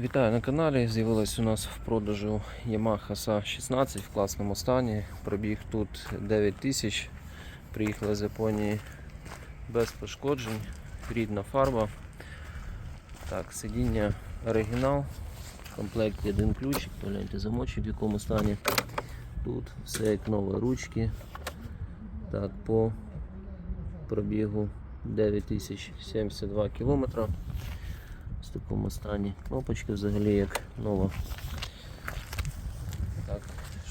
Вітаю на каналі. З'явилась у нас в продажу Yamaha SA 16 в класному стані. Пробіг тут 9 тисяч. Приїхала з Японії без пошкоджень. Рідна фарба. Так, сидіння оригінал. В комплекті один ключик, погляньте замочок в якому стані. Тут все як нове ручки. Так, по пробігу 9072 кілометра в такому стані. Кнопочка взагалі як нова. Так,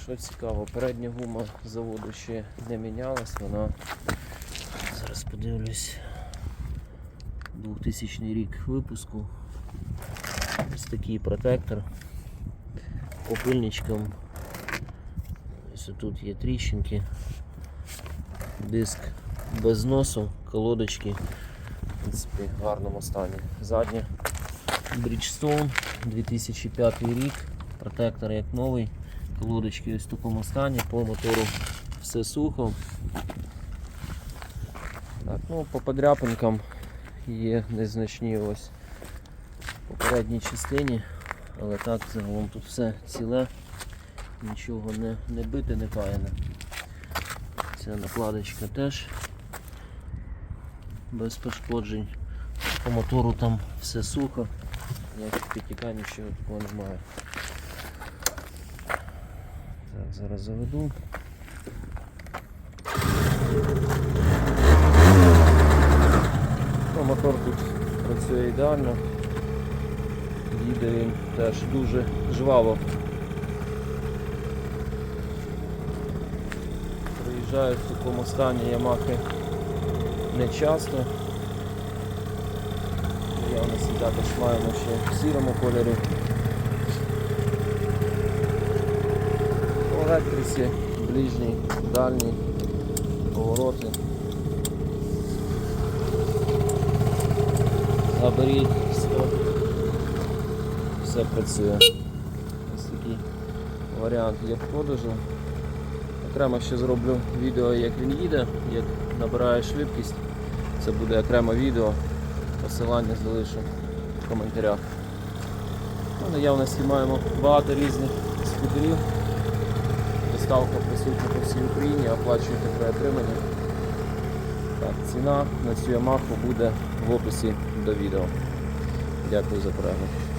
що цікаво, передня гума заводу ще не мінялась, вона зараз подивлюсь 2000 рік випуску. Ось такий протектор. По. Ось тут є тріщинки. Диск без носу, колодочки в принципі, в гарному стані. Задня Bridgestone 2005 рік, протектор як новий, колодочки ось в такому стані, по мотору все сухо. Так, ну, по подряпинкам є незначні ось по передній частині, але так загалом тут все ціле, нічого не, не бите, не паяне. Ця накладочка теж без пошкоджень. По мотору там все сухо, ніяких підтікань, нічого такого немає. Так, зараз заведу. Ну, мотор тут працює ідеально. Їде він теж дуже жваво. Приїжджаю в такому стані Ямахи не часто. Явності також маємо ще в сірому кольорі. По електриці, ближній, дальній, повороти. Габарит, стоп. Все працює. Ось такий варіант є в продажу. Окремо ще зроблю відео, як він їде, як набирає швидкість. Це буде окреме відео. Посилання залишу в коментарях. Ну, наявності маємо багато різних скутерів. Доставка присутня по всій Україні, оплачуєте при отриманні. Так, ціна на цю Ямаху буде в описі до відео. Дякую за перегляд.